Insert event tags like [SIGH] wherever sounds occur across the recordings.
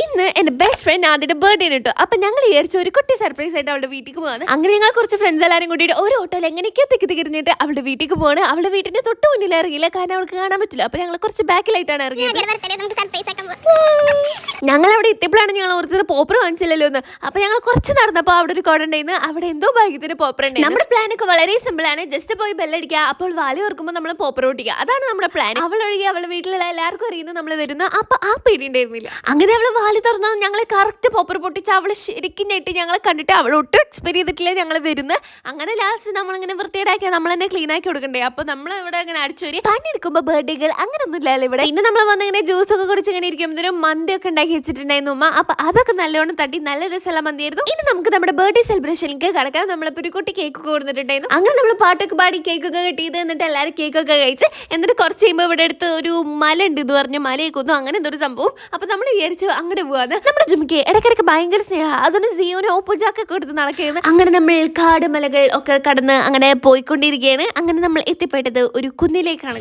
ഇന്ന് എന്റെ best friend ആദ്യത്തെ ബർത്ത്ഡേ കിട്ടും അപ്പൊ ഞങ്ങൾ വിചാരിച്ച ഒരു കുട്ടി സർപ്രൈസ് ആയിട്ട് അവളുടെ വീട്ടിലേക്ക് പോകാൻ അങ്ങനെ ഞങ്ങൾ കുറച്ച് ഫ്രണ്ട്സ് എല്ലാവരും കൂട്ടിയിട്ട് ഒരു ഓട്ടോയിൽ എങ്ങനെയൊക്കെയോ തെക്കി തിരിഞ്ഞിട്ട് അവളുടെ വീട്ടിലേക്ക് പോകണം അവളുടെ വീട്ടിന്റെ തൊട്ട് മുന്നിൽ ഇറങ്ങിയില്ല കാരണം അവൾക്ക് കാണാൻ പറ്റില്ല. അപ്പൊ ഞങ്ങൾ കുറച്ച് ബാക്കിലായിട്ടാണ് ഇറങ്ങിയത്. [LAUGHS] ഞങ്ങൾ അവിടെ എത്തിയപ്പോഴാണ് ഞങ്ങൾ ഓർത്തത് പോപ്പർ വാങ്ങിച്ചില്ലല്ലോ എന്ന്. അപ്പൊ ഞങ്ങൾ കുറച്ച് നടന്നപ്പോൾ അവിടെ ഒരു കോട ഉണ്ടായിരുന്നു. അവിടെ എന്തോ ഭാഗ്യത്തിന് പോപ്പർ ഉണ്ട് നമ്മുടെ പ്ലാൻ ഒക്കെ വളരെ സിമ്പിൾ ആണ്. ജസ്റ്റ് പോയി ബെല്ലടിക്കുക അപ്പോൾ വാലി ഓർക്കുമ്പോൾ നമ്മൾ പോപ്പർ ഓട്ടിക്കുക അതാണ് നമ്മുടെ പ്ലാൻ അവൾ ഒഴികെ അവളുടെ വീട്ടിലുള്ള എല്ലാവർക്കും അറിയുന്നു നമ്മൾ വരുന്ന അപ്പൊ ആ പേടി ഉണ്ടായിരുന്നില്ല. അങ്ങനെ അവൾ വാലി തുറന്നത് ഞങ്ങൾ കറക്റ്റ് പോപ്പർ പൊട്ടിച്ച് അവൾ ശരിക്കും ഞെട്ടി. ഞങ്ങളെ കണ്ടിട്ട് അവൾ ഒട്ടും എക്സ്പെക്ട് ചെയ്തിട്ടില്ല ഞങ്ങൾ വരുന്നത് അങ്ങനെ ലാസ്റ്റ് നമ്മളിങ്ങനെ വൃത്തിയേടാക്കിയാൽ നമ്മൾ തന്നെ ക്ലീൻ ആക്കി കൊടുക്കണ്ടേ. അപ്പൊ നമ്മൾ ഇവിടെ ഇങ്ങനെ അടിച്ചൊരു. പണിയെടുക്കുമ്പോൾ ബർത്ത്ഡേകൾ അങ്ങനെ ഒന്നും ഇല്ലല്ലോ ഇവിടെ. ഇന്ന് നമ്മൾ വന്ന് ഇങ്ങനെ ജ്യൂസ് ഒക്കെ കുടിച്ച് ഇങ്ങനെ ഇരിക്കുമ്പോഴത്തേനും മന്തി ഒക്കെ ഉണ്ടാക്കി വെച്ചിട്ടുണ്ടായിരുന്നു ഉമ്മ. അപ്പൊ അതൊക്കെ നല്ലോണം തട്ടി നല്ല രസമുള്ള മന്തിയായിരുന്നു. ഇനി നമുക്ക് നമ്മുടെ ബർത്ത്ഡേ സെലിബ്രേഷനിലേക്ക് കടക്കാം. നമ്മളിപ്പോ ഒരു കുട്ടി കേക്ക് ഒക്കെ കൊടുത്തിട്ടുണ്ടായിരുന്നു. അങ്ങനെ നമ്മൾ പാട്ടൊക്കെ പാടി കേക്ക് ഒക്കെ കിട്ടിയത് എന്നിട്ട് എല്ലാവരും കേക്ക് ഒക്കെ കഴിച്ച് എന്നിട്ട് കുറച്ച് കഴിയുമ്പോൾ ഇവിടെ അടുത്ത് ഒരു മല ഉണ്ട് എന്ന് പറഞ്ഞു. മലയെ കൊന്നു അങ്ങനെ എന്തൊരു സംഭവം. അപ്പൊ നമ്മൾ വിചാരിച്ചു അങ്ങോട്ട് പോവാന്ന് നമ്മുടെ ജുമിക്ക് ഇടയ്ക്കിടയ്ക്ക് ഭയങ്കര സ്നേഹ. അതുകൊണ്ട് സിയോന് ഓപ്പോജാക്കൊക്കെ കൊടുത്ത് നടക്കുകയാണ്. അങ്ങനെ നമ്മൾ കാട് മലകൾ ഒക്കെ കടന്ന് അങ്ങനെ പോയിക്കൊണ്ടിരിക്കുകയാണ്. അങ്ങനെ നമ്മൾ എത്തിപ്പെട്ടത് ഒരു കുന്നിലേക്കാണ്.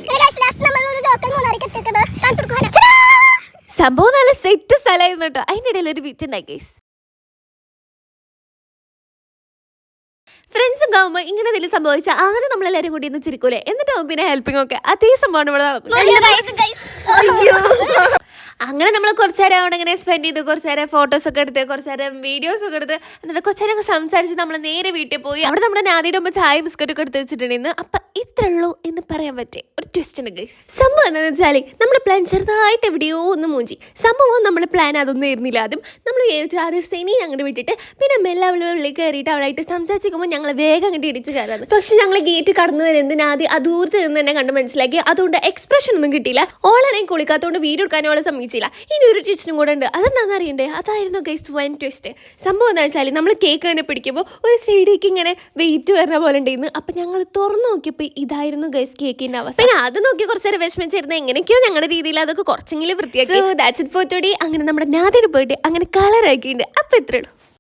സംഭവം നല്ല സെറ്റ് സ്ഥലമായിരുന്നു കേട്ടോ. അതിന്റെ ഇടയിൽ ഒരു വിറ്റുണ്ടായി ഗൈസ് ഫ്രണ്ട്സും ആകുമ്പോൾ ഇങ്ങനെ എന്തെങ്കിലും സംഭവിച്ചാൽ ആദ്യം നമ്മളെല്ലാരും കൂടി ഒന്ന് ചിരിക്കൂലേ. എന്നിട്ടാവും പിന്നെ ഹെൽപ്പിംഗ് ഒക്കെ. അതേ സംഭവമാണ് ഇവിടെ നടന്നത് അങ്ങനെ നമ്മൾ കുറച്ച് നേരം അവിടെ ഇങ്ങനെ സ്പെൻഡ് ചെയ്ത് കുറച്ച് നേരം ഫോട്ടോസ് ഒക്കെ എടുത്ത് കുറച്ച് നേരം വീഡിയോസ് ഒക്കെ എടുത്ത് എന്നിട്ട് കുറച്ച് നേരം സംസാരിച്ച് നമ്മൾ നേരെ വീട്ടിൽ പോയി. അവിടെ നമ്മുടെ നാദിയുടെ മുമ്പ് ചായ ബിസ്ക്കറ്റ് ഒക്കെ എടുത്ത് വെച്ചിട്ടുണ്ടെന്ന് അപ്പൊ ഇത്രേ ഉള്ളൂ എന്ന് പറയാൻ പറ്റേ ഒരു ട്വിസ്റ്റ് ഉണ്ട് ഗൈസ് സംഭവം എന്താണെന്ന് വെച്ചാൽ നമ്മുടെ പ്ലാൻ ചെറുതായിട്ട് എവിടെയോ ഒന്ന് മൂഞ്ചി. സംഭവം നമ്മൾ പ്ലാൻ അതൊന്നും ആയിരുന്നില്ല. ആദ്യം നമ്മൾ വിചാരിച്ചു ആദ്യം സെനി അങ്ങോട്ട് വിട്ടിട്ട് പിന്നെ മെല്ലെ അവളെ ഉള്ളിൽ കയറിയിട്ട് അവളായിട്ട് സംസാരിച്ചിരിക്കുമ്പോൾ ഞങ്ങൾ വേഗം അങ്ങോട്ട് ഇടിച്ച് കയറാന്ന്. പക്ഷെ ഞങ്ങൾ ഗേറ്റ് കടന്നു വരുന്നതിന് ആദ്യം ആ നിന്ന് തന്നെ കണ്ട് മനസ്സിലാക്കി അതുകൊണ്ട് എക്സ്പ്രഷൻ ഒന്നും കിട്ടിയില്ല. ഓളാണെങ്കിൽ കുളിക്കാത്തതുകൊണ്ട് വീഡിയോ എടുക്കാനും അവളെ സമ്മതിച്ചില്ല ഇനി ഒരു ട്വിസ്റ്റും കൂടെ ഉണ്ട്. അതെന്താണെന്ന് അറിയണ്ടേ? അതായിരുന്നു ഗൈസ് വൺ ട്വിസ്റ്റ് സംഭവം എന്താ വെച്ചാൽ നമ്മൾ കേക്ക് തന്നെ പിടിക്കുമ്പോൾ ഒരു സൈഡിലേക്ക് ഇങ്ങനെ വെയിറ്റ് വരുന്ന പോലെ ഉണ്ടായിരുന്നു അപ്പം ഞങ്ങൾ തുറന്നു നോക്കിയപ്പോൾ ഇതായിരുന്നു ഗൈസ് കേക്കിന്റെ അവസ്ഥ. പിന്നെ അത് നോക്കി കുറച്ച് നേരം വിഷമിച്ചിരുന്ന എങ്ങനെയൊക്കെയോ ഞങ്ങളുടെ രീതിയിൽ അതൊക്കെ കുറച്ചെങ്കിലും വൃത്തിയാക്കി. ദാറ്റ്സ് ഇറ്റ് ഫോർ ടുഡേ അങ്ങനെ നമ്മുടെ നാദിയുടെ ബർത്ത്ഡേ അങ്ങനെ കളറാക്കിയിട്ടുണ്ട് അപ്പം ഇത്രേ ഉള്ളൂ.